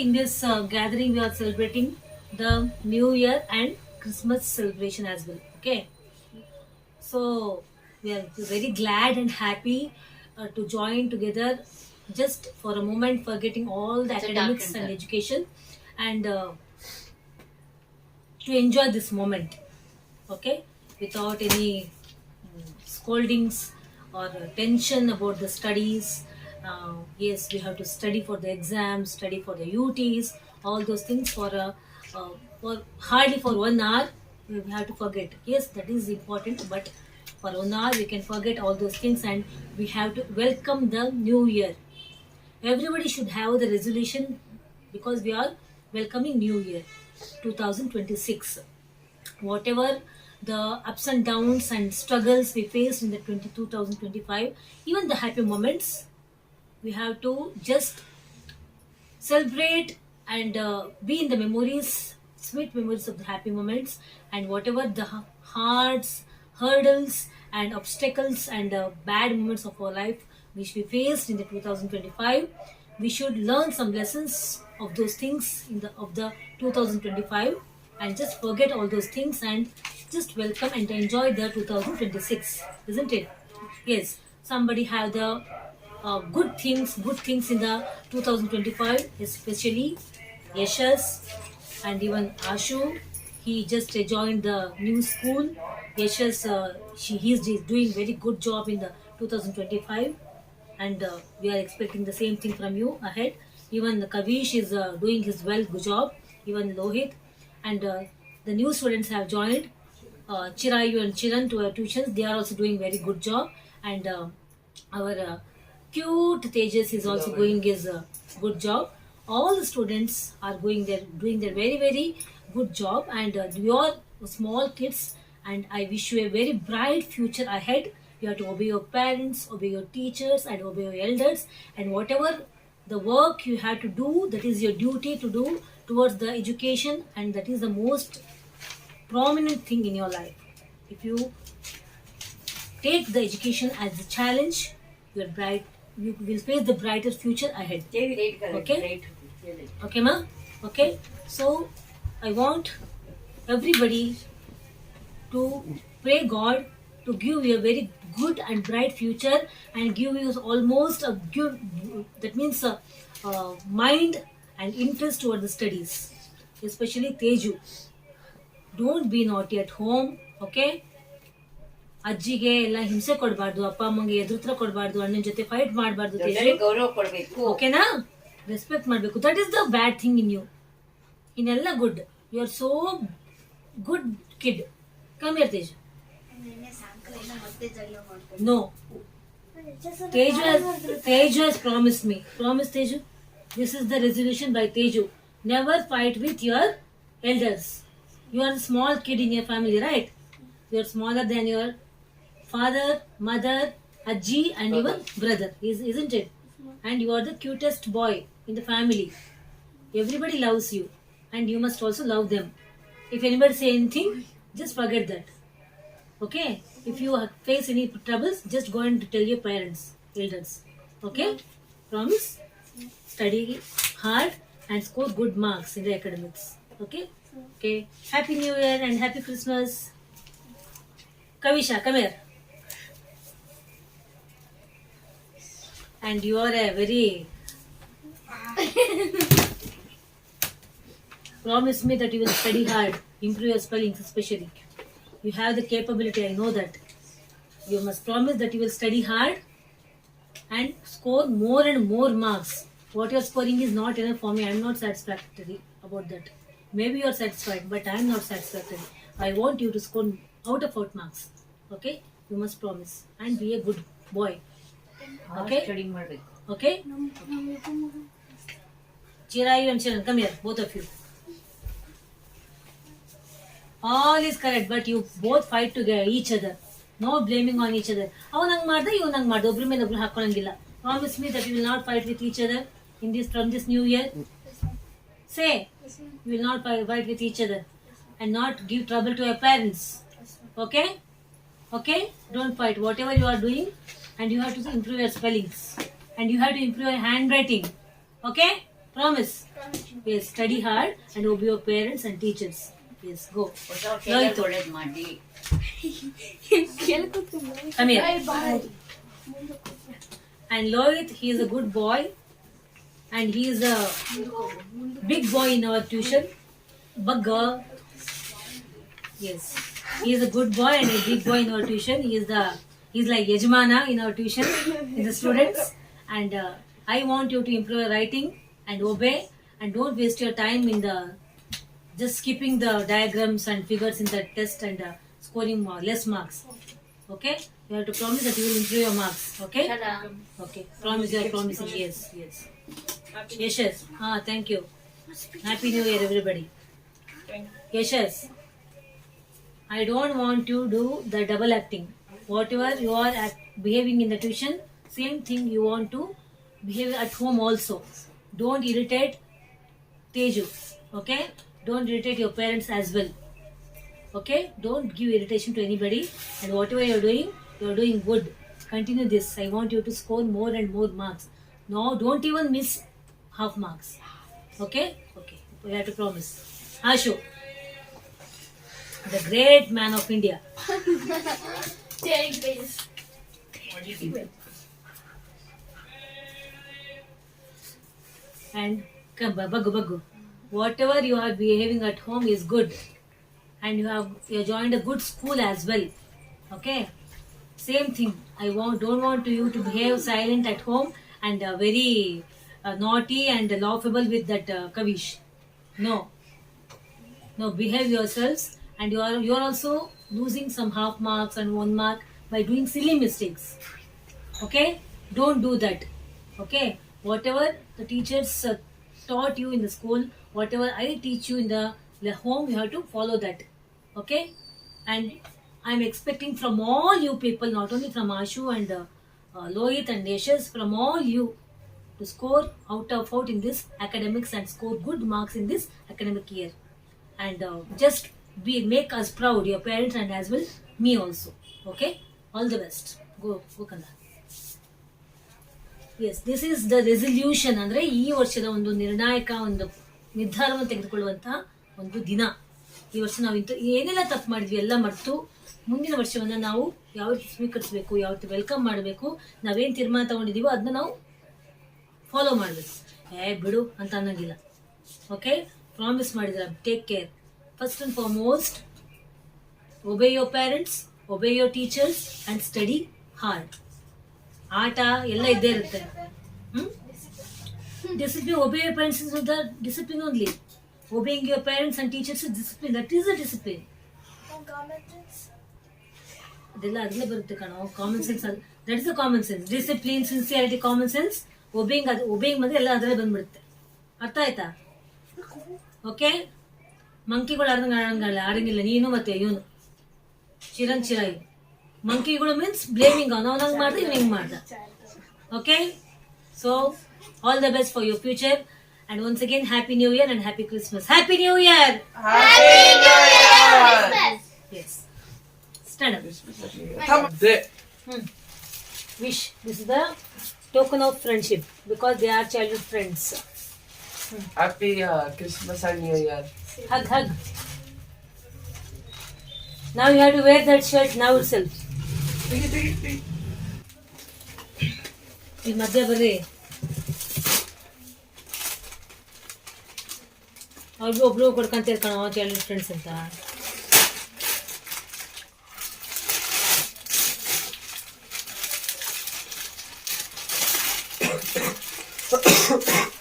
in this uh, gathering we are celebrating the New Year and Christmas celebration as well. Okay, so we are very glad and happy uh, to join together just for a moment, forgetting all the It's academics and education, and uh, to enjoy this moment. Okay, without any mm, scoldings or uh, tension about the studies. Uh, yes, we have to study for the exams, study for the UTs, all those things for uh, uh, for hardly for one hour. We have to forget. Yes, that is important, but for one hour we can forget all those things, and we have to welcome the new year. Everybody should have the resolution because we are welcoming new year 2026 whatever the ups and downs and struggles we faced in the 20, 2025 even the happy moments we have to just celebrate and uh, be in the memories sweet memories of the happy moments and whatever the hearts hurdles and obstacles and uh, bad moments of our life which we faced in the 2025 we should learn some lessons of those things in the of the 2025 and just forget all those things and just welcome and enjoy the 2026 isn't it? Yes somebody have the uh, good things good things in the 2025 especially yashas and even ashu he just uh, joined the new school yashas uh, she he's doing very good job in the 2025 and uh, we are expecting the same thing from you ahead. Even Kavish is uh, doing his well good job. Even Lohit and uh, the new students have joined. Uh, Chirayu and Chiran to our tuitions. They are also doing very good job. And uh, our uh, cute Tejas is also doing his uh, good job. All the students are going there doing their very very good job. And uh, you are small kids. And I wish you a very bright future ahead. You have to obey your parents, obey your teachers, and obey your elders. And whatever the work you have to do, that is your duty to do towards the education, and that is the most prominent thing in your life. If you take the education as a challenge, your bright you will face the brighter future ahead. Okay. Okay, ma? Okay. So I want everybody to pray God to give you a very good and bright future and give you almost a give that means a, uh mind and interest toward the studies, especially Teju. Don't be naughty at home, okay? ಅಜ್ಜಿಗೆ ಎಲ್ಲ ಹಿಂಸೆ ಕೊಡಬಾರ್ದು ಅಪ್ಪ ಅಮ್ಮಂಗೆ ಎದುರುತ್ರ ಕೊಡಬಾರ್ದು ಅಣ್ಣನ ಜೊತೆ fight ಮಾಡಬಾರ್ದು ತೇಜು ಗೌರವ ಕೊಡ್ಬೇಕು ಓಕೆನಾ ರೆಸ್ಪೆಕ್ಟ್ ಮಾಡಬೇಕು that is the bad thing in you ಇನ್ನೆಲ್ಲ good you are so good kid come here Tej no Teju Teju has promise me promise Teju this is the resolution by Teju never fight with your elders you are small kid in your family right you are smaller than your father, mother, Ajji, and even brother, is, isn't it? And you are the cutest boy in the family. Everybody loves you, and you must also love them. If anybody say anything, just forget that. Okay? If you face any troubles, just go and tell your parents, elders. Okay? Promise? Study hard and score good marks in the academics. Okay? Okay. Happy New Year and Happy Christmas. Kavisha, come here. And you are a very. Promise me that you will study hard, improve your spellings especially. You have the capability, I know that. You must promise that you will study hard and score more and more marks. What you're scoring is not enough for me. I'm not satisfactory about that. Maybe you're satisfied, but I'm not satisfactory. I want you to score out of out marks. Okay? You must promise and be a good boy. Okay? Study ಮಾಡ್ಬೇಕು Okay? Chirayu and Chiran, come here, both of you. All is correct, but you both fight together, each other. No blaming on each other. ಅವನ್ ಹಂಗ್ ಮಾಡ್ದೆ ಇವನ್ ಹಂಗ್ ಮಾಡ್ದೆ ಒಬ್ರ ಮೇಲೆ ಒಬ್ರು ಹಾಕೊಳಂಗಿಲ್ಲ promise me that you will not fight with each other in this from this new year say you will not fight with each other and not give trouble to your parents okay okay don't fight whatever you are doing and you have to improve your spellings and you have to improve your handwriting okay Promise. Yes, study hard and obey your parents and teachers. Yes, go. ಹೊಸ ಒಳ್ಳೇದ್ ಮಾಡಿ Come here. And Lohit, he is a good boy. And he is a big boy in our tuition. Bugger. Yes. He is a good boy and a big boy in our tuition. He is the he's like Yajmana in our tuition in the students. And uh, I want you to improve your writing and obey and don't waste your time in the just skipping the diagrams and figures in the test and uh, scoring more, less marks. Okay? You have to promise that you will improve your marks. Okay? Okay. Promise you are promising. Yes, yes. Yes. Ah, thank you. Happy New Year, everybody. Yes, yes. I don't want to do the double acting. Whatever you are act- behaving in the tuition, same thing you want to behave at home also. Don't irritate Teju. Okay? Don't irritate your parents as well. Okay? Don't give irritation to anybody. And whatever you're doing, you're doing good. Continue this. I want you to score more and more marks. No, don't even miss half marks. Okay? Okay. We have to promise. Ashu. The great man of India. Take this, and come, bagu bagu. Whatever you are behaving at home is good. And you have you joined a good school as well. Okay? Same thing. I want don't want you to behave silent at home and uh, very uh, naughty and laughable with that uh, Kavish. No. No, behave yourselves and you are you are also losing some half marks and one mark by doing silly mistakes. Okay? Don't do that. Okay? Whatever the teachers uh, taught you in the school, whatever I teach you in the, the home, you have to follow that. Okay? And I'm expecting from all you people, not only from Ashu and uh, uh, Lohit and Yashas, from all you to score out of out in this academics and score good marks in this academic year. And uh, just be make us proud, your parents and as well me also. Okay? All the best. Go, go Kanda. Yes this is the resolution ಅಂದರೆ ಈ ವರ್ಷದ ಒಂದು ನಿರ್ಣಾಯಕ ಒಂದು ನಿರ್ಧಾರವನ್ನು ತೆಗೆದುಕೊಳ್ಳುವಂತಹ ಒಂದು ದಿನ ಈ ವರ್ಷ ನಾವು ಇಂಥ ಏನೆಲ್ಲ ತಪ್ಪು ಮಾಡಿದ್ವಿ ಎಲ್ಲ ಮರೆತು ಮುಂದಿನ ವರ್ಷವನ್ನು ನಾವು ಯಾವ ರೀತಿ ಸ್ವೀಕರಿಸಬೇಕು ಯಾವ ರೀತಿ ವೆಲ್ಕಮ್ ಮಾಡಬೇಕು ನಾವೇನು ತೀರ್ಮಾನ ತಗೊಂಡಿದೀವೋ ಅದನ್ನ ನಾವು ಫಾಲೋ ಮಾಡಬೇಕು ಏ ಬಿಡು ಅಂತ ಅನ್ನೋಂಗಿಲ್ಲ ಓಕೆ ಪ್ರಾಮಿಸ್ ಮಾಡಿದ್ರ take care first and foremost obey your parents obey your teachers and study hard ಆಟ ಎಲ್ಲ ಇದ್ದೇ ಇರುತ್ತೆ. Discipline obey your parents is discipline only obeying your parents and teachers discipline that is a discipline ಅದೆಲ್ಲ ಅದರಲ್ಲೇ ಬರುತ್ತೆ ಕಣೋ. Common sense that is the common sense discipline sincerity common sense obeying ಅದು obeying ಬಂದ್ರೆ ಎಲ್ಲ ಅದರಲ್ಲೇ ಬಂದ್ಬಿಡುತ್ತೆ. ಅರ್ಥ ಆಯ್ತಾ? ಓಕೆ ಮಂಕಿಗಳು ಆಡ್ದಂಗೆ ಆಡಂಗಲ್ಲ ಆಡಂಗಿಲ್ಲ ನೀನು ಮತ್ತೆ ಇವನು ಚಿರನ್ ಚಿರಾಯಿ ಮಂಕಿಗಳು ಮೀನ್ಸ್ ಬ್ಲೇಮಿಂಗ್ ಅವನು ಅವನಂಗ್ ಮಾಡ್ದೆ ಇವ್ ಹಿಂಗ್ ಮಾಡ್ದ okay so all the best for your future and once again happy new year and happy Christmas happy new year as start Hmm. Wish. This is the token of friendship because they are childhood friends. Happy uh, Christmas and New Year. Hug, hug. Now you have to wear that shirt now itself. ಈ ಮಧ್ಯೆ ಬರ್ರಿ ಅವ್ರಿಗೂ ಒಬ್ರು ಕೊಡ್ಕೊಂತ ಕಣೋ childhood friends ಅಂತ Wow.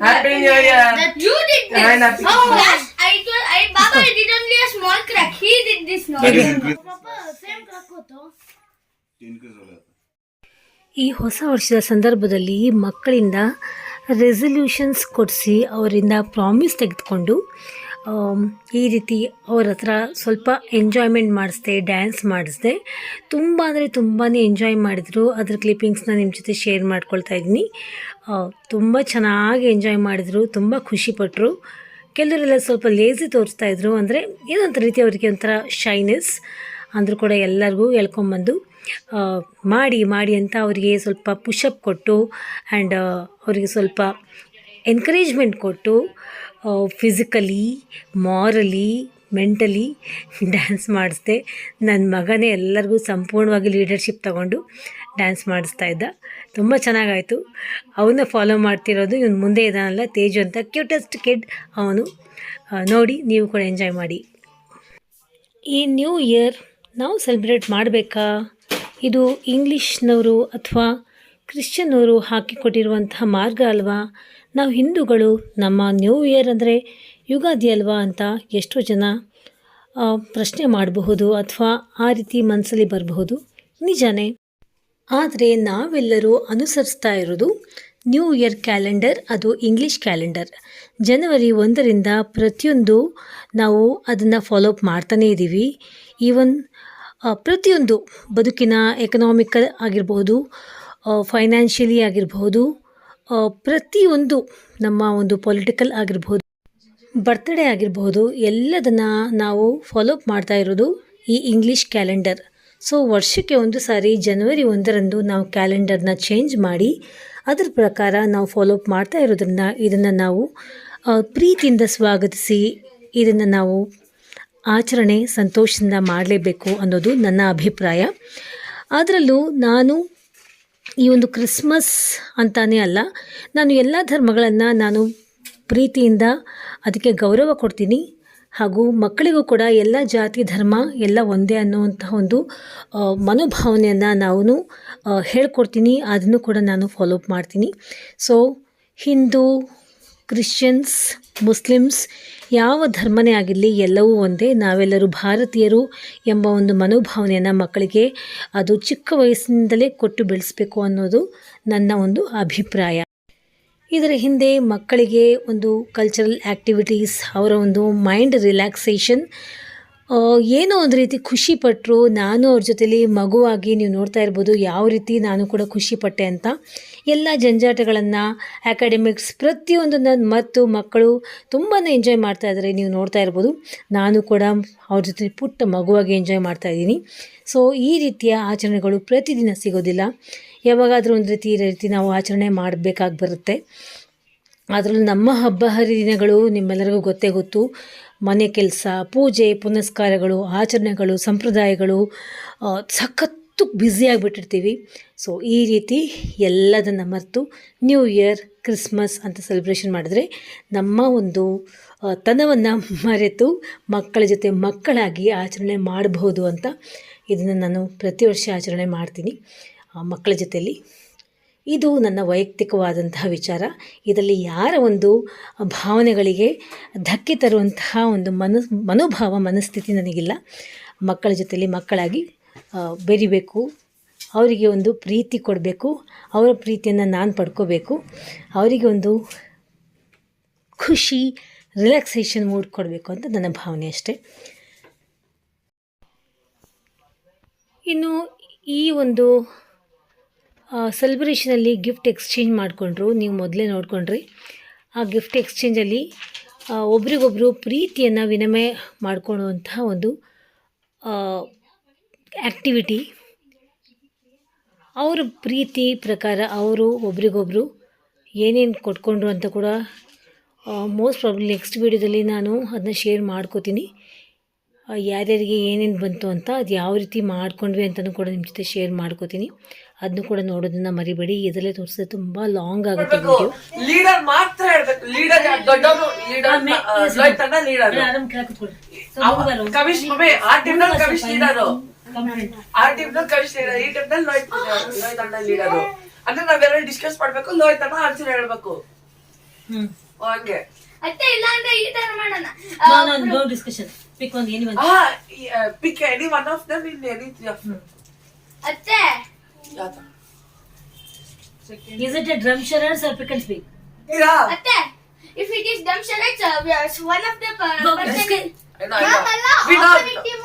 happy new year Happy New Year! You did this. And Happy Oh, yes. I told, I, Baba did only a small crack. He did this now. Papa, same crack hoto. ಈ ಹೊಸ ವರ್ಷದ ಸಂದರ್ಭದಲ್ಲಿ ಮಕ್ಕಳಿಂದ resolutions ಕೊಡಿಸಿ ಅವರಿಂದ promise ತೆಗೆದುಕೊಂಡು ಈ ರೀತಿ ಅವ್ರ ಹತ್ರ ಸ್ವಲ್ಪ ಎಂಜಾಯ್ಮೆಂಟ್ ಮಾಡಿಸ್ದೆ ಡ್ಯಾನ್ಸ್ ಮಾಡಿಸ್ದೆ. ತುಂಬ ಅಂದರೆ ತುಂಬಾ ಎಂಜಾಯ್ ಮಾಡಿದರು. ಅದ್ರ ಕ್ಲಿಪ್ಪಿಂಗ್ಸ್ನ ನಿಮ್ಮ ಜೊತೆ ಶೇರ್ ಮಾಡ್ಕೊಳ್ತಾ ಇದ್ದೀನಿ ತುಂಬ ಚೆನ್ನಾಗಿ ಎಂಜಾಯ್ ಮಾಡಿದರು ತುಂಬ ಖುಷಿಪಟ್ಟರು ಕೆಲವರೆಲ್ಲ ಸ್ವಲ್ಪ ಲೇಸಿ ತೋರಿಸ್ತಾ ಇದ್ರು. ಅಂದರೆ ಏನೋ ಒಂದು ರೀತಿ ಅವರಿಗೆ ಒಂಥರ ಶೈನೆಸ್ ಅಂದರೂ ಕೂಡ ಎಲ್ಲರಿಗೂ ಎಳ್ಕೊಂಬಂದು ಆ, ಮಾಡಿ ಮಾಡಿ ಅಂತ ಅವರಿಗೆ ಸ್ವಲ್ಪ ಪುಷಪ್ ಕೊಟ್ಟು ಆ್ಯಂಡ್ ಅವರಿಗೆ ಸ್ವಲ್ಪ ಎನ್ಕರೇಜ್ಮೆಂಟ್ ಕೊಟ್ಟು ಫಿಸಿಕಲಿ ಮಾರಲಿ ಮೆಂಟಲಿ ಡ್ಯಾನ್ಸ್ ಮಾಡಿಸ್ದೆ. ನನ್ನ ಮಗನೇ ಎಲ್ಲರಿಗೂ ಸಂಪೂರ್ಣವಾಗಿ ಲೀಡರ್ಶಿಪ್ ತಗೊಂಡು ಡ್ಯಾನ್ಸ್ ಮಾಡಿಸ್ತಾ ಇದ್ದ. ತುಂಬ ಚೆನ್ನಾಗಾಯಿತು. ಅವನ್ನ ಫಾಲೋ ಮಾಡ್ತಿರೋದು ಇವನು ಮುಂದೆ ಇದ್ದಾನಲ್ಲ ತೇಜು ಅಂತ ಕ್ಯೂಟೆಸ್ಟ್ ಕಿಡ್ ಅವನು. ನೋಡಿ, ನೀವು ಕೂಡ ಎಂಜಾಯ್ ಮಾಡಿ. ಈ ನ್ಯೂ ಇಯರ್ ನಾವು ಸೆಲೆಬ್ರೇಟ್ ಮಾಡಬೇಕಾ? ಇದು ಇಂಗ್ಲೀಷ್ನವರು ಅಥವಾ ಕ್ರಿಶ್ಚಿಯನ್ನವರು ಹಾಕಿಕೊಟ್ಟಿರುವಂತಹ ಮಾರ್ಗ ಅಲ್ವಾ? ನಾವು ಹಿಂದೂಗಳು ನಮ್ಮ ನ್ಯೂ ಇಯರ್ ಅಂದರೆ ಯುಗಾದಿ ಅಲ್ವಾ ಅಂತ ಎಷ್ಟೋ ಜನ ಪ್ರಶ್ನೆ ಮಾಡಬಹುದು ಅಥವಾ ಆ ರೀತಿ ಮನಸ್ಸಲ್ಲಿ ಬರಬಹುದು. ನಿಜಾನೇ. ಆದರೆ ನಾವೆಲ್ಲರೂ ಅನುಸರಿಸ್ತಾ ಇರೋದು ನ್ಯೂ ಇಯರ್ ಕ್ಯಾಲೆಂಡರ್ ಅದು ಇಂಗ್ಲೀಷ್ ಕ್ಯಾಲೆಂಡರ್ ಜನವರಿ ಒಂದರಿಂದ ಪ್ರತಿಯೊಂದು ನಾವು ಅದನ್ನು ಫಾಲೋಅಪ್ ಮಾಡ್ತಾನೇ ಇದ್ದೀವಿ ಈವನ್ ಪ್ರತಿಯೊಂದು ಬದುಕಿನ ಎಕನಾಮಿಕಲ್ ಆಗಿರ್ಬೋದು ಫೈನಾನ್ಷಿಯಲಿ ಆಗಿರ್ಬೋದು ಆ, ಪ್ರತಿಯೊಂದು ನಮ್ಮ ಒಂದು ಪೊಲಿಟಿಕಲ್ ಆಗಿರ್ಬೋದು ಬರ್ತ್ಡೇ ಆಗಿರ್ಬೋದು, ಎಲ್ಲದನ್ನು ನಾವು ಫಾಲೋಅಪ್ ಮಾಡ್ತಾ ಇರೋದು ಈ ಇಂಗ್ಲೀಷ್ ಕ್ಯಾಲೆಂಡರ್ ಸೊ ವರ್ಷಕ್ಕೆ ಒಂದು ಸಾರಿ ಜನವರಿ ಒಂದರಂದು ನಾವು ಕ್ಯಾಲೆಂಡರ್ನ ಚೇಂಜ್ ಮಾಡಿ, ಅದರ ಪ್ರಕಾರ ನಾವು ಫಾಲೋಅಪ್ ಮಾಡ್ತಾ ಇರೋದ್ರಿಂದ ಇದನ್ನು ನಾವು ಪ್ರೀತಿಯಿಂದ ಸ್ವಾಗತಿಸಿ ಇದನ್ನು ನಾವು ಆಚರಣೆ ಸಂತೋಷದಿಂದ ಮಾಡಲೇಬೇಕು ಅನ್ನೋದು ನನ್ನ ಅಭಿಪ್ರಾಯ. ಅದರಲ್ಲೂ ನಾನು ಈ ಒಂದು ಕ್ರಿಸ್ಮಸ್ ಅಂತಾನೇ ಅಲ್ಲ, ನಾನು ಎಲ್ಲ ಧರ್ಮಗಳನ್ನು ನಾನು ಪ್ರೀತಿಯಿಂದ ಅದಕ್ಕೆ ಗೌರವ ಕೊಡ್ತೀನಿ. ಹಾಗೂ ಮಕ್ಕಳಿಗೂ ಕೂಡ ಎಲ್ಲ ಜಾತಿ, ಧರ್ಮ ಎಲ್ಲ ಒಂದೇ ಅನ್ನುವಂತಹ ಒಂದು ಮನೋಭಾವನೆಯನ್ನು ನಾವು ಹೇಳ್ಕೊಡ್ತೀನಿ. ಅದನ್ನು ಕೂಡ ನಾನು ಫಾಲೋಅಪ್ ಮಾಡ್ತೀನಿ. ಸೊ ಹಿಂದೂ ಕ್ರಿಶ್ಚಿಯನ್ಸ್, ಮುಸ್ಲಿಮ್ಸ್ ಯಾವ ಧರ್ಮನೇ ಆಗಿರಲಿ ಎಲ್ಲವೂ ಒಂದೇ. ನಾವೆಲ್ಲರೂ ಭಾರತೀಯರು ಎಂಬ ಒಂದು ಮನೋಭಾವನೆಯನ್ನು ಮಕ್ಕಳಿಗೆ ಅದು ಚಿಕ್ಕ ವಯಸ್ಸಿನಿಂದಲೇ ಕೊಟ್ಟು ಬೆಳೆಸಬೇಕು ಅನ್ನೋದು ನನ್ನ ಒಂದು ಅಭಿಪ್ರಾಯ. ಇದರ ಹಿಂದೆ ಮಕ್ಕಳಿಗೆ ಒಂದು ಕಲ್ಚರಲ್ ಆ್ಯಕ್ಟಿವಿಟೀಸ್ ಅವರ ಒಂದು ಮೈಂಡ್ ರಿಲ್ಯಾಕ್ಸೇಷನ್ ಏನೋ ಒಂದು ರೀತಿ ಖುಷಿ ಪಟ್ಟರು ನಾನು ಅವ್ರ ಜೊತೇಲಿ ಮಗುವಾಗಿ ನೀವು ನೋಡ್ತಾ ಇರ್ಬೋದು ಯಾವ ರೀತಿ ನಾನು ಕೂಡ ಖುಷಿ ಪಟ್ಟೆ ಅಂತ. ಎಲ್ಲ ಜಂಜಾಟಗಳನ್ನು ಅಕಾಡೆಮಿಕ್ಸ್ ಪ್ರತಿಯೊಂದನ್ನು ಮತ್ತು ಮಕ್ಕಳು ತುಂಬಾ ಎಂಜಾಯ್ ಮಾಡ್ತಾ ಇದ್ದಾರೆ ನೀವು ನೋಡ್ತಾ ಇರ್ಬೋದು. ನಾನು ಕೂಡ ಅವ್ರ ಜೊತೆ ಪುಟ್ಟ ಮಗುವಾಗಿ ಎಂಜಾಯ್ ಮಾಡ್ತಾ ಇದ್ದೀನಿ. ಸೊ ಈ ರೀತಿಯ ಆಚರಣೆಗಳು ಪ್ರತಿದಿನ ಸಿಗೋದಿಲ್ಲ. ಯಾವಾಗಾದರೂ ಒಂದು ರೀತಿ ರೀತಿ ನಾವು ಆಚರಣೆ ಮಾಡಬೇಕಾಗಿ ಬರುತ್ತೆ. ಅದರಲ್ಲೂ ನಮ್ಮ ಹಬ್ಬ ಹರಿದಿನಗಳು ನಿಮ್ಮೆಲ್ಲರಿಗೂ ಗೊತ್ತೇ ಗೊತ್ತು. ಮನೆ ಕೆಲಸ, ಪೂಜೆ, ಪುನಸ್ಕಾರಗಳು, ಆಚರಣೆಗಳು, ಸಂಪ್ರದಾಯಗಳು ಸಖತ್ತು ಬ್ಯುಸಿಯಾಗಿಬಿಟ್ಟಿರ್ತೀವಿ ಸೊ ಈ ರೀತಿ ಎಲ್ಲದನ್ನು ಮರೆತು ನ್ಯೂ ಇಯರ್ ಕ್ರಿಸ್ಮಸ್ ಅಂತ ಸೆಲೆಬ್ರೇಷನ್ ಮಾಡಿದ್ರೆ ನಮ್ಮ ಒಂದು ತನವನ್ನು ಮರೆತು ಮಕ್ಕಳ ಜೊತೆ ಮಕ್ಕಳಾಗಿ ಆಚರಣೆ ಮಾಡಬಹುದು ಅಂತ ಇದನ್ನು ನಾನು ಪ್ರತಿ ವರ್ಷ ಆಚರಣೆ ಮಾಡ್ತೀನಿ. ಮಕ್ಕಳ ಜೊತೆಯಲ್ಲಿ ಇದು ನನ್ನ ವೈಯಕ್ತಿಕವಾದಂತಹ ವಿಚಾರ. ಇದರಲ್ಲಿ ಯಾರ ಒಂದು ಭಾವನೆಗಳಿಗೆ ಧಕ್ಕೆ ತರುವಂತಹ ಒಂದು ಮನ ಮನೋಭಾವ, ಮನಸ್ಥಿತಿ ನನಗಿಲ್ಲ. ಮಕ್ಕಳ ಜೊತೆಯಲ್ಲಿ ಮಕ್ಕಳಾಗಿ ಬೆರಿಬೇಕು. ಅವರಿಗೆ ಒಂದು ಪ್ರೀತಿ ಕೊಡಬೇಕು. ಅವರ ಪ್ರೀತಿಯನ್ನು ನಾನು ಪಡ್ಕೋಬೇಕು. ಅವರಿಗೆ ಒಂದು ಖುಷಿ, ರಿಲ್ಯಾಕ್ಸೇಷನ್ ಮೂಡ್ ಕೊಡಬೇಕು ಅಂತ ನನ್ನ ಭಾವನೆ ಅಷ್ಟೇ. ಇನ್ನು ಈ ಒಂದು ಸೆಲೆಬ್ರೇಷನಲ್ಲಿ ಗಿಫ್ಟ್ ಎಕ್ಸ್ಚೇಂಜ್ ಮಾಡಿಕೊಂಡ್ರು. ನೀವು ಮೊದಲೇ ನೋಡ್ಕೊಂಡ್ರಿ. ಆ ಗಿಫ್ಟ್ ಎಕ್ಸ್ಚೇಂಜಲ್ಲಿ ಒಬ್ರಿಗೊಬ್ಬರು ಪ್ರೀತಿಯನ್ನು ವಿನಿಮಯ ಮಾಡ್ಕೊಳ್ಳುವಂತಹ ಒಂದು ಆ್ಯಕ್ಟಿವಿಟಿ ಅವರ ಪ್ರೀತಿ ಪ್ರಕಾರ ಅವರು ಒಬ್ರಿಗೊಬ್ಬರು ಏನೇನು ಕೊಟ್ಕೊಂಡ್ರು ಅಂತ ಕೂಡ ಮೋಸ್ಟ್ ಪ್ರಾಬ್ಲಿ ನೆಕ್ಸ್ಟ್ ವೀಡಿಯೋದಲ್ಲಿ ನಾನು ಅದನ್ನ ಶೇರ್ ಮಾಡ್ಕೋತೀನಿ. ಯಾರ್ಯಾರಿಗೆ ಏನೇನು ಬಂತು ಅಂತ ಅದು ಯಾವ ರೀತಿ ಮಾಡ್ಕೊಂಡ್ವಿ ಅಂತಲೂ ಕೂಡ ನಿಮ್ಮ ಜೊತೆ ಶೇರ್ ಮಾಡ್ಕೋತೀನಿ. ಅದನ್ನು ಕೂಡ ನೋಡೋದನ್ನ ಮರಿಬೇಡಿ. ಇದರಲ್ಲೇ ತೋರಿಸಿದ್ರೆ ತುಂಬಾ ಲಾಂಗ್ ಆಗುತ್ತೆ ವಿಡಿಯೋ ಲೀಡರ್ ಮಾತ್ರ ಹೇಳ್ಬೇಕು ಲೀಡರ್ ದೊಡ್ಡವರು? ಲೀಡರ್ ಲೀಡರ್ ಕವಿಶ್ ಮಮ್ಮಿ ಆ ಟೀಮ್ನಲ್ಲಿ ಕವಿಶ್ ಲೀಡರು ಆ ಟೀಮ್ನಲ್ಲಿ ಕವಿಶ್ ಲೀಡರ್ ಈ ಟೀಮ್ನಲ್ಲಿ ಲೋಹಿತ್ ಲೋಹಿತ್ ಅಣ್ಣ ಲೀಡರು ಅಂದ್ರೆ ನಾವೆಲ್ಲ ಡಿಸ್ಕಸ್ ಮಾಡ್ಬೇಕು ಲೋಹಿತ್ ಅಣ್ಣ ಆನ್ಸರ್ ಹೇಳ್ಬೇಕು. ಹ್ಮ್. ಹಂಗೆ. ಅತ್ತೆ ಇಲ್ಲ ಅಂದ್ರೆ ಈ ತರ ಮಾಡೋಣ. ನೋ ಡಿಸ್ಕಷನ್ ಪಿಕ್ ಒಂದು ಏನಿ ಅಂತ ಆ pick any one of them in any three of ಅತ್ತೆ Is it a drum charades or pick and speak? Yeah. Atte, if it is drum charades, uh, we are- one of the per- No, person is- ನಾವೆಲ್ಲ opposite team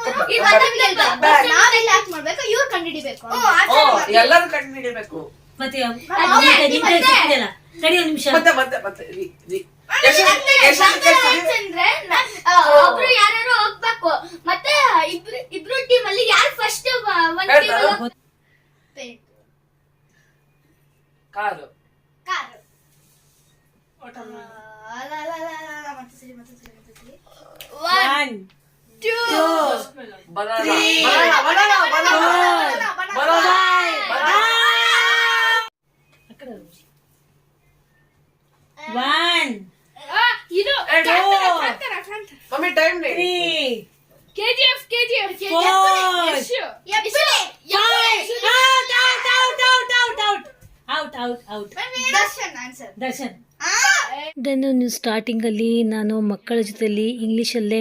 ಮಾಡ್ಬೇಕು ಇವ್ರು ಕಂಡಿಡಿಬೇಕು ಓ, ಆ ಎಲ್ಲರೂ ಕಂಡು ಹಿಡಿಬೇಕು ಮತ್ತೆ ಅಲ್ಲ ತಡಿ ಒಂದ್ ನಿಮಿಷ ಮತ್ತೆ ಮತ್ತೆ ಮತ್ತೆ ರೀ ರೀ ಎಷ್ಟು- ಅಂದ್ರೆ ಎಷ್ಟು- ಆ, ಒಬ್ರು ಯಾರು ಹೋಗ್ಬೇಕು ಮತ್ತೆ ಇಬ್ರು ಇಬ್ರು ಟೀಮ್ ಅಲ್ಲಿ ಯಾರು ಫಸ್ಟ್ ಹೇಳ್ತಾರಾ? Este. Pedro. Caro. Caro. Otra vez. Ah, la, la, la, la, la, Montessori, Montessori, Montessori. One, two, banana, three, banana, banana, banana, banana, banana, banana. Ah. One. ಇದು mummy time three KGF KGF four out Darshan answer Darshan then ನೀವು ಸ್ಟಾರ್ಟಿಂಗಲ್ಲಿ ನಾನು ಮಕ್ಕಳ ಜೊತೆಲಿ ಇಂಗ್ಲೀಷಲ್ಲೇ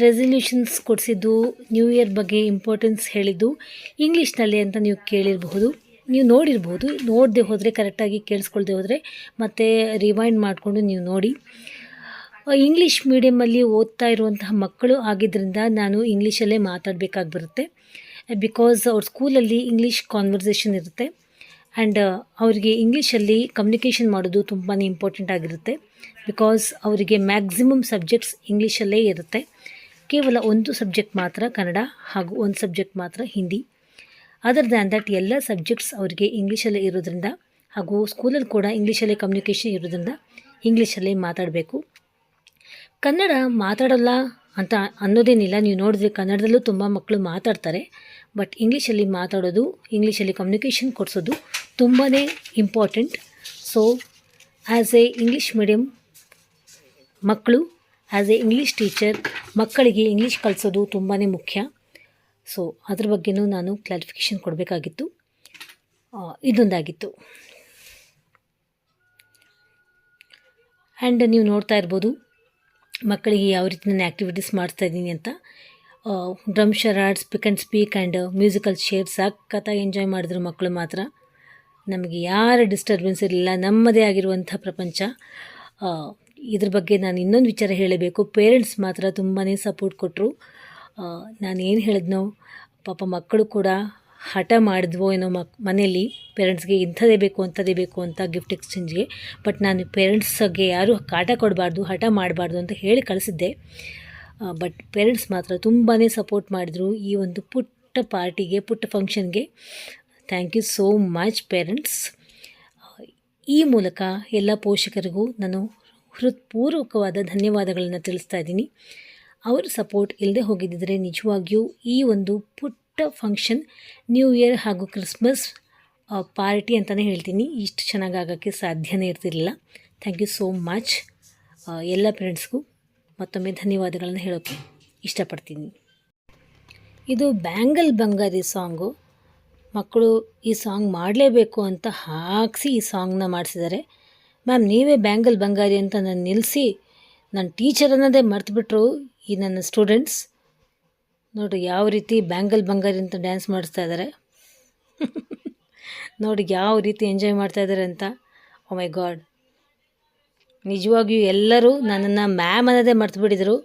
resolutions ಕೊಡಿಸಿದ್ದು new year ಬಗ್ಗೆ importance ಹೇಳಿದ್ದು ಇಂಗ್ಲೀಷ್ನಲ್ಲಿ ಅಂತ ನೀವು ಕೇಳಿರಬಹುದು. ನೀವು ನೋಡಿರ್ಬೋದು ನೋಡದೆ ಹೋದರೆ ಕರೆಕ್ಟಾಗಿ ಕೇಳಿಸ್ಕೊಳ್ದೆ ಹೋದರೆ ಮತ್ತೆ ರಿವೈಂಡ್ ಮಾಡಿಕೊಂಡು ನೀವು ನೋಡಿ. ಇಂಗ್ಲೀಷ್ ಮೀಡಿಯಮಲ್ಲಿ ಓದ್ತಾ ಇರುವಂತಹ ಮಕ್ಕಳು ಆಗಿದ್ದರಿಂದ ನಾನು ಇಂಗ್ಲೀಷಲ್ಲೇ ಮಾತಾಡಬೇಕಾಗಿ ಬರುತ್ತೆ ಬಿಕಾಸ್ ಅವ್ರ ಸ್ಕೂಲಲ್ಲಿ ಇಂಗ್ಲೀಷ್ ಕಾನ್ವರ್ಸೇಷನ್ ಇರುತ್ತೆ. ಆ್ಯಂಡ್ ಅವರಿಗೆ ಇಂಗ್ಲೀಷಲ್ಲಿ ಕಮ್ಯುನಿಕೇಷನ್ ಮಾಡೋದು ತುಂಬಾ ಇಂಪಾರ್ಟೆಂಟ್ ಆಗಿರುತ್ತೆ. ಬಿಕಾಸ್ ಅವರಿಗೆ ಮ್ಯಾಕ್ಸಿಮಮ್ ಸಬ್ಜೆಕ್ಟ್ಸ್ ಇಂಗ್ಲೀಷಲ್ಲೇ ಇರುತ್ತೆ. ಕೇವಲ ಒಂದು ಸಬ್ಜೆಕ್ಟ್ ಮಾತ್ರ ಕನ್ನಡ ಹಾಗೂ ಒಂದು ಸಬ್ಜೆಕ್ಟ್ ಮಾತ್ರ ಹಿಂದಿ. ಅದರ್ ದ್ಯಾನ್ ದಟ್ ಎಲ್ಲ ಸಬ್ಜೆಕ್ಟ್ಸ್ ಅವರಿಗೆ ಇಂಗ್ಲೀಷಲ್ಲೇ ಇರೋದ್ರಿಂದ ಹಾಗೂ ಸ್ಕೂಲಲ್ಲಿ ಕೂಡ ಇಂಗ್ಲೀಷಲ್ಲೇ ಕಮ್ಯುನಿಕೇಷನ್ ಇರೋದ್ರಿಂದ ಇಂಗ್ಲೀಷಲ್ಲೇ ಮಾತಾಡಬೇಕು. ಕನ್ನಡ ಮಾತಾಡಲ್ಲ ಅಂತ ಅನ್ನೋದೇನಿಲ್ಲ. ನೀವು ನೋಡಿದ್ರೆ ಕನ್ನಡದಲ್ಲೂ ತುಂಬ ಮಕ್ಕಳು ಮಾತಾಡ್ತಾರೆ. ಬಟ್ ಇಂಗ್ಲೀಷಲ್ಲಿ ಮಾತಾಡೋದು ಇಂಗ್ಲೀಷಲ್ಲಿ ಕಮ್ಯುನಿಕೇಷನ್ ಕೊಡಿಸೋದು ತುಂಬಾ important so as a English medium ಮಕ್ಕಳು ಆ್ಯಸ್ ಎ ಇಂಗ್ಲೀಷ್ ಟೀಚರ್ ಮಕ್ಕಳಿಗೆ ಇಂಗ್ಲೀಷ್ ಕಲಿಸೋದು ತುಂಬಾ ಮುಖ್ಯ. ಸೊ ಅದ್ರ ಬಗ್ಗೆನೂ ನಾನು ಕ್ಲಾರಿಫಿಕೇಷನ್ ಕೊಡಬೇಕಾಗಿತ್ತು. ಇದೊಂದಾಗಿತ್ತು. ಆ್ಯಂಡ್ ನೀವು ನೋಡ್ತಾ ಇರ್ಬೋದು, ಮಕ್ಕಳಿಗೆ ಯಾವ ರೀತಿ ನಾನು ಆ್ಯಕ್ಟಿವಿಟೀಸ್ ಮಾಡಿಸ್ತಾ ಇದ್ದೀನಿ ಅಂತ. Drum charades pick and speak and musical chair ಸಖತ್ತಾಗಿ ಎಂಜಾಯ್ ಮಾಡಿದ್ರು ಮಕ್ಕಳು ಮಾತ್ರ. ನಮಗೆ ಯಾರ ಡಿಸ್ಟರ್ಬೆನ್ಸ್ ಇರಲಿಲ್ಲ, ನಮ್ಮದೇ ಆಗಿರುವಂಥ ಪ್ರಪಂಚ. ಇದ್ರ ಬಗ್ಗೆ ನಾನು ಇನ್ನೊಂದು ವಿಚಾರ ಹೇಳಬೇಕು. ಪೇರೆಂಟ್ಸ್ ಮಾತ್ರ ತುಂಬಾ ಸಪೋರ್ಟ್ ಕೊಟ್ಟರು ನಾನು ಏನು ಹೇಳಿದ್ನೋ, ಪಾಪ ಮಕ್ಕಳು ಕೂಡ ಹಠ ಮಾಡಿದ್ವೋ ಏನೋ ಮಕ್, ಮನೆಯಲ್ಲಿ. ಪೇರೆಂಟ್ಸ್ಗೆ ಇಂಥದೇ ಬೇಕು ಅಂಥದೇ ಬೇಕು ಅಂತ ಗಿಫ್ಟ್ ಎಕ್ಸ್ಚೇಂಜ್ಗೆ ಬಟ್ ನಾನು ಪೇರೆಂಟ್ಸ್ಗೆ ಯಾರೂ ಕಾಟ ಕೊಡಬಾರ್ದು, ಹಠ ಮಾಡಬಾರ್ದು ಅಂತ ಹೇಳಿ ಕಳಿಸಿದ್ದೆ. ಬಟ್ ಪೇರೆಂಟ್ಸ್ ಮಾತ್ರ ತುಂಬಾ ಸಪೋರ್ಟ್ ಮಾಡಿದರು ಈ ಒಂದು ಪುಟ್ಟ ಪಾರ್ಟಿಗೆ, ಪುಟ್ಟ ಫಂಕ್ಷನ್ಗೆ thank you so much parents ಈ ಮೂಲಕ ಎಲ್ಲ ಪೋಷಕರಿಗೂ ನಾನು ಹೃತ್ಪೂರ್ವಕವಾದ ಧನ್ಯವಾದಗಳನ್ನು ತಿಳಿಸ್ತಾ ಇದ್ದೀನಿ. ಅವರ ಸಪೋರ್ಟ್ ಇಲ್ಲದೆ ಹೋಗಿದ್ದರೆ ನಿಜವಾಗಿಯೂ ಈ ಒಂದು ಪುಟ್ಟ ಫಂಕ್ಷನ್ ನ್ಯೂ ಇಯರ್ ಹಾಗೂ ಕ್ರಿಸ್ಮಸ್ ಪಾರ್ಟಿ ಅಂತಲೇ ಹೇಳ್ತೀನಿ. ಇಷ್ಟು ಚೆನ್ನಾಗಿ ಆಗೋಕ್ಕೆ ಸಾಧ್ಯನೇ ಇರ್ತಿರಲಿಲ್ಲ. ಥ್ಯಾಂಕ್ ಯು ಸೋ ಮಚ್ ಎಲ್ಲ ಫ್ರೆಂಡ್ಸ್ಗೂ ಮತ್ತೊಮ್ಮೆ ಧನ್ಯವಾದಗಳನ್ನು ಹೇಳೋಕ್ಕೆ ಇಷ್ಟಪಡ್ತೀನಿ. ಇದು ಬ್ಯಾಂಗಲ್ ಬಂಗಾರಿ ಸಾಂಗು. ಮಕ್ಕಳು ಈ ಸಾಂಗ್ ಮಾಡಲೇಬೇಕು ಅಂತ ಹಾಕಿಸಿ ಈ ಸಾಂಗ್ನ ಮಾಡಿಸಿದ್ದಾರೆ. ಮ್ಯಾಮ್, ನೀವೇ ಬ್ಯಾಂಗಲ್ ಬಂಗಾರಿ ಅಂತ ನಾನು ನಿಲ್ಲಿಸಿ ನನ್ನ ಟೀಚರ್ ಅನ್ನೋದೇ ಮರ್ತುಬಿಟ್ರು ಈ ನನ್ನ ಸ್ಟೂಡೆಂಟ್ಸ್. ನೋಡಿ ಯಾವ ರೀತಿ ಬ್ಯಾಂಗಲ್ ಬಂಗಾರಿ ಅಂತ ಡ್ಯಾನ್ಸ್ ಮಾಡಿಸ್ತಾ ಇದ್ದಾರೆ. ನೋಡಿ ಯಾವ ರೀತಿ ಎಂಜಾಯ್ ಮಾಡ್ತಾ ಇದ್ದಾರೆ ಅಂತ. Oh my God. ನಿಜವಾಗಿಯೂ ಎಲ್ಲರೂ ನನ್ನನ್ನು ಮ್ಯಾಮ್ ಅನ್ನೋದೇ ಮರ್ತು ಬಿಟ್ಟಿದ್ರು.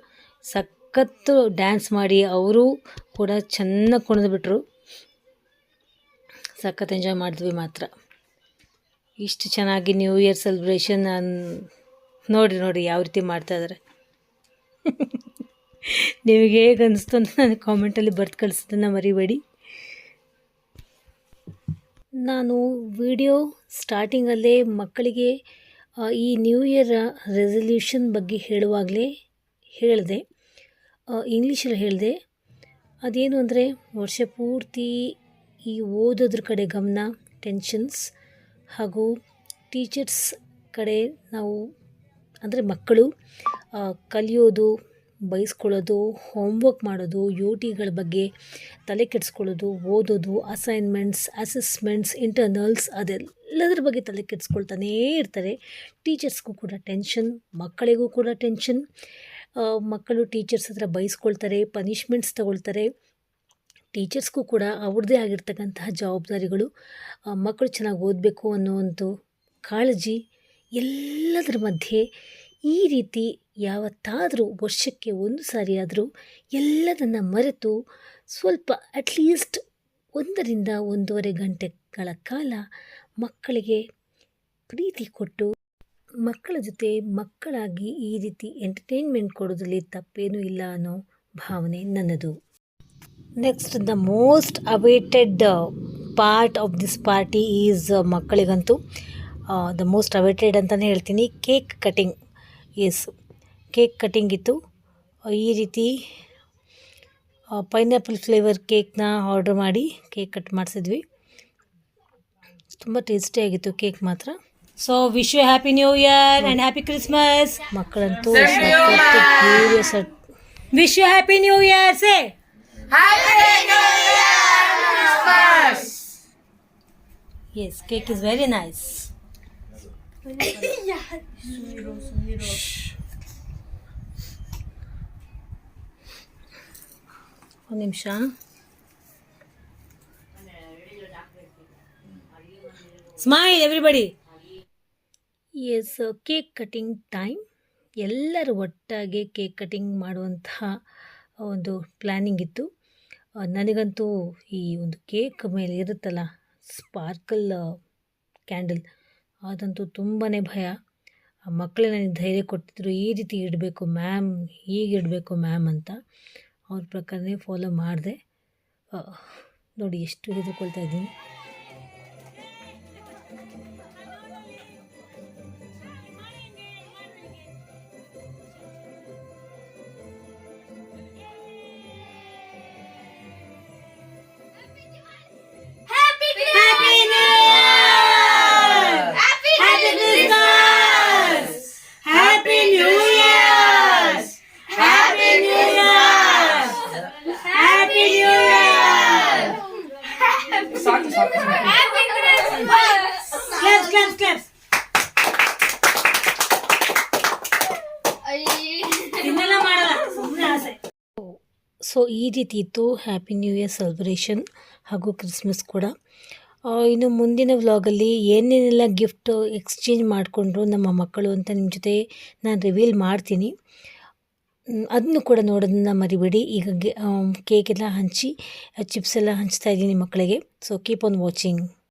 ಸಖತ್ತು ಡ್ಯಾನ್ಸ್ ಮಾಡಿ ಅವರು ಕೂಡ ಚೆನ್ನಾಗಿ ಕುಣಿದ್ಬಿಟ್ರು. ಸಖತ್ ಎಂಜಾಯ್ ಮಾಡಿದ್ವಿ ಮಾತ್ರ. ಇಷ್ಟು ಚೆನ್ನಾಗಿ ನ್ಯೂ ಇಯರ್ ಸೆಲೆಬ್ರೇಷನ್ ನೋಡಿ ನೋಡಿ ಯಾವ ರೀತಿ ಮಾಡ್ತಾ ಇದ್ದಾರೆ ನಿಮಗೆ ಹೇಗೆ ಅನಿಸ್ತು ಅಂತ ನಾನು ಕಾಮೆಂಟಲ್ಲಿ ಬರ್ತು ಕಳಿಸೋದನ್ನು ಮರಿಬೇಡಿ. ನಾನು ವಿಡಿಯೋ ಸ್ಟಾರ್ಟಿಂಗಲ್ಲೇ ಮಕ್ಕಳಿಗೆ ಈ ನ್ಯೂ ಇಯರ್ ರೆಸಲ್ಯೂಷನ್ ಬಗ್ಗೆ ಹೇಳುವಾಗಲೇ ಹೇಳಿದೆ. ಇಂಗ್ಲೀಷಲ್ಲಿ ಹೇಳಿದೆ. ಅದೇನು ಅಂದರೆ, ವರ್ಷ ಪೂರ್ತಿ ಈ ಓದೋದ್ರ ಕಡೆ ಗಮನ ಟೆನ್ಷನ್ಸ್ ಹಾಗೂ ಟೀಚರ್ಸ್ ಕಡೆ ನಾವು, ಅಂದರೆ ಮಕ್ಕಳು ಕಲಿಯೋದು, ಬಯಸ್ಕೊಳ್ಳೋದು ಹೋಮ್ವರ್ಕ್ ಮಾಡೋದು ಯು ಟಿಗಳ ಬಗ್ಗೆ ತಲೆ ಕೆಡಿಸ್ಕೊಳ್ಳೋದು, ಓದೋದು ಅಸೈನ್ಮೆಂಟ್ಸ್ ಅಸೆಸ್ಮೆಂಟ್ಸ್ ಇಂಟರ್ನಲ್ಸ್ ಅದೆಲ್ಲದ್ರ ಬಗ್ಗೆ ತಲೆ ಕೆಡಿಸ್ಕೊಳ್ತಾನೇ ಇರ್ತಾರೆ. ಟೀಚರ್ಸ್ಗೂ ಕೂಡ ಟೆನ್ಷನ್, ಮಕ್ಕಳಿಗೂ ಕೂಡ ಟೆನ್ಷನ್. ಮಕ್ಕಳು ಟೀಚರ್ಸ್ ಹತ್ರ ಬೈಸ್ಕೊಳ್ತಾರೆ, ಪನಿಷ್ಮೆಂಟ್ಸ್ ತಗೊಳ್ತಾರೆ. ಟೀಚರ್ಸ್ಗೂ ಕೂಡ ಅವ್ರದ್ದೇ ಆಗಿರ್ತಕ್ಕಂತಹ ಜವಾಬ್ದಾರಿಗಳು. ಮಕ್ಕಳು ಚೆನ್ನಾಗಿ ಓದಬೇಕು ಅನ್ನೋ ಕಾಳಜಿ ಎಲ್ಲದರ ಮಧ್ಯೆ. ಈ ರೀತಿ ಯಾವತ್ತಾದರೂ ವರ್ಷಕ್ಕೆ ಒಂದು ಸಾರಿ ಆದರೂ ಎಲ್ಲದನ್ನು ಮರೆತು ಸ್ವಲ್ಪ ಅಟ್ಲೀಸ್ಟ್ ಒಂದರಿಂದ ಒಂದೂವರೆ ಗಂಟೆಗಳ ಕಾಲ ಮಕ್ಕಳಿಗೆ ಪ್ರೀತಿ ಕೊಟ್ಟು ಮಕ್ಕಳ ಜೊತೆ ಮಕ್ಕಳಾಗಿ ಈ ರೀತಿ ಎಂಟರ್ಟೈನ್ಮೆಂಟ್ ಕೊಡೋದ್ರಲ್ಲಿ ತಪ್ಪೇನೂ ಇಲ್ಲ ಅನ್ನೋ ಭಾವನೆ ನನ್ನದು. Next the most awaited part of this party is ಮಕ್ಕಳಿಗಂತೂ. The most awaited ಅಂತಲೇ ಹೇಳ್ತೀನಿ. Cake cutting yes cake cutting ಇತ್ತು. ಈ ರೀತಿ ಪೈನಾಪಲ್ ಫ್ಲೇವರ್ ಕೇಕ್ನ ಆರ್ಡ್ರ್ ಮಾಡಿ ಕೇಕ್ ಕಟ್ ಮಾಡಿಸಿದ್ವಿ. ತುಂಬ ಟೇಸ್ಟಿಯಾಗಿತ್ತು ಕೇಕ್ ಮಾತ್ರ so wish you happy new year and happy Christmas ಮಕ್ಕಳಂತೂ wish you happy new year say Yes, cake is very nice. ಒಂದು ನಿಮಿಷ smile everybody yes cake cutting time ಎಲ್ಲರೂ ಒಟ್ಟಾಗಿ cake cutting ಮಾಡುವಂತಹ ಒಂದು planning ಇತ್ತು. ನನಗಂತೂ ಈ ಒಂದು ಕೇಕ್ ಮೇಲೆ ಇರುತ್ತಲ್ಲ ಸ್ಪಾರ್ಕಲ್ ಕ್ಯಾಂಡಲ್ ಅದಂತೂ ತುಂಬಾ ಭಯ. ಆ, ಮಕ್ಕಳೇ ನನಗೆ ಧೈರ್ಯ ಕೊಟ್ಟಿದ್ರು, ಈ ರೀತಿ ಇಡಬೇಕು ಮ್ಯಾಮ್ ಹೀಗೆ ಇಡಬೇಕು ಮ್ಯಾಮ್ ಅಂತ. ಅವ್ರ ಪ್ರಕಾರನೇ ಫಾಲೋ ಮಾಡಿದೆ. ನೋಡಿ, ಎಷ್ಟು ಹೆದರ್ಕೊಳ್ತಾ ಇದ್ದೀನಿ. ಈ ರೀತಿ ಇತ್ತು. ಹ್ಯಾಪಿ ನ್ಯೂ ಇಯರ್ ಸೆಲೆಬ್ರೇಷನ್ ಹಾಗೂ ಕ್ರಿಸ್ಮಸ್ ಕೂಡ. ಇನ್ನು ಮುಂದಿನ ವ್ಲಾಗಲ್ಲಿ ಏನೇನೆಲ್ಲ ಗಿಫ್ಟ್ ಎಕ್ಸ್ಚೇಂಜ್ ಮಾಡಿಕೊಂಡ್ರು ನಮ್ಮ ಮಕ್ಕಳು ಅಂತ ನಿಮ್ಮ ಜೊತೆ ನಾನು ರಿವೀಲ್ ಮಾಡ್ತೀನಿ. ಅದನ್ನು ಕೂಡ ನೋಡೋದನ್ನ ಮರಿಬೇಡಿ. ಈಗ ಕೇಕ್ ಎಲ್ಲ ಹಂಚಿ ಚಿಪ್ಸ್ ಎಲ್ಲ ಹಂಚ್ತಾ ಇದ್ದೀನಿ ಮಕ್ಕಳಿಗೆ. So keep on watching